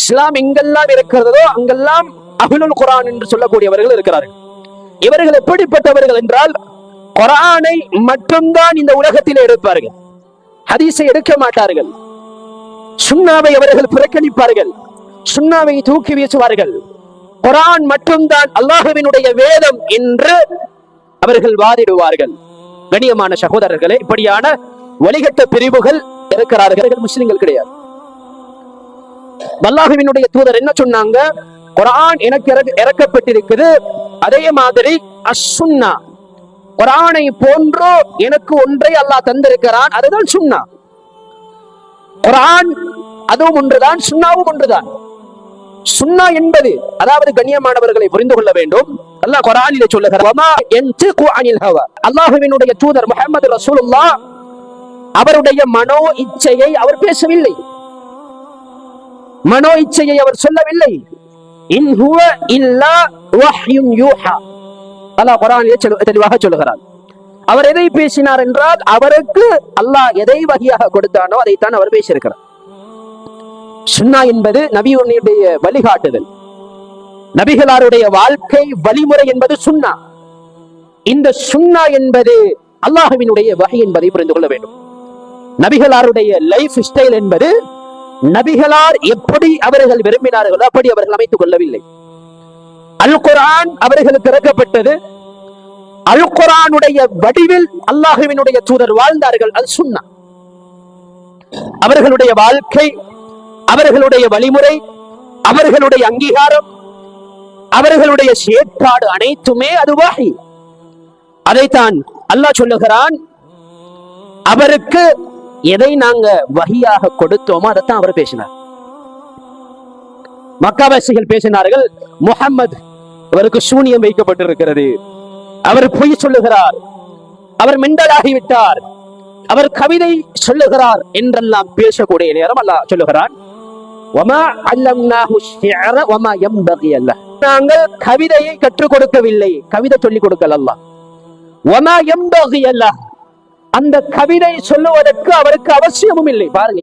இஸ்லாம் எங்கெல்லாம் இருக்கிறதோ அங்கெல்லாம் அஹ்லுல் குரான் என்று சொல்லக்கூடியவர்கள் இருக்கிறார்கள். இவர்கள் எப்படிப்பட்டவர்கள் என்றால் குரானை மட்டும்தான் இந்த உலகத்தில் எடுப்பார்கள். ஹதீஸை எடுக்க மாட்டார்கள். சுண்ணாவை அவர்கள் புறக்கணிப்பார்கள். சுண்ணாவை தூக்கி வீசுவார்கள். குரான் மட்டும்தான் அல்லாஹுவினுடைய வேதம் என்று அவர்கள் வாதிடுவார்கள். கணியமான சகோதரர்களே இப்படியான வழிகட்ட பிரிவுகள் இருக்கிறார்கள். முஸ்லிம்கள் கிடையாது. அல்லாஹுவினுடைய தூதர் என்ன சொன்னாங்க? குரான் எனக்கு இறக்க- இறக்கப்பட்டிருக்குது. அதே மாதிரி அசுன்னா குரானை போன்றோ எனக்கு ஒன்றை அல்லாஹ் தந்திருக்கிறான். அதுதான் சுன்னா. குரான் அதுவும் ஒன்றுதான் சுன்னாவும் ஒன்றுதான். சுன்னா என்பது அதாவது கண்ணியமானவர்களை புரிந்து கொள்ள வேண்டும். அல்லாஹ் குர்ஆனிலே சொல்லுகிறார் அல்லாஹுவினுடைய தூதர் முகமது ரசூலுல்லா அவருடைய மனோ இச்சையை அவர் பேசவில்லை. மனோ இச்சையை அவர் சொல்லவில்லை. தெளிவாக சொல்லுகிறார் அவர் எதை பேசினார் என்றால் அவருக்கு அல்லாஹ் எதை வகையாக கொடுத்தானோ அதைத்தான் அவர் பேசியிருக்கிறார். சுன்னா என்பது நபியுடைய வழிகாட்டுதல். நபிகளாருடைய வாழ்க்கை வழிமுறை என்பது சுன்னா. இந்த சுன்னா என்பது அல்லாஹுவினுடைய வகை என்பதை புரிந்து கொள்ள வேண்டும். நபிகளாருடைய லைஃப் ஸ்டைல் என்பது நபிகளார் எப்படி அவர்கள் விரும்பினார்களோ அப்படி அவர்கள் அமைத்துக் கொள்ளவில்லை. அல் குரான் அவர்களுக்கு இறக்கப்பட்டது. அல் குரானுடைய வடிவில் அல்லாஹுவினுடைய தூதர் வாழ்ந்தார்கள் அல் சுன்னா. அவர்களுடைய வாழ்க்கை அவர்களுடைய வழிமுறை அவர்களுடைய அங்கீகாரம் அவர்களுடைய செயற்பாடு அனைத்துமே அது வாகி அதைத்தான் அல்லாஹ் சொல்லுகிறான் அவருக்கு எதை நாங்க வகியாக கொடுத்தோமோ அதைத்தான் அவர் பேசினார். மக்காவாசிகள் பேசினார்கள் முகம்மது அவருக்கு சூனியம் வைக்கப்பட்டிருக்கிறது. அவர் பொய் சொல்லுகிறார். அவர் மிண்டலாகிவிட்டார். அவர் கவிதை சொல்லுகிறார் என்றெல்லாம் பேசக்கூடிய நேரம் அல்ல சொல்லுகிறார் நாங்கள் கவிதையை கற்றுக் கொடுக்கவில்லை. கவிதை சொல்லிக் கொடுக்கல அல்ல அந்த கவிதை சொல்லுவதற்கு அவருக்கு அவசியமும் இல்லை. பாருங்க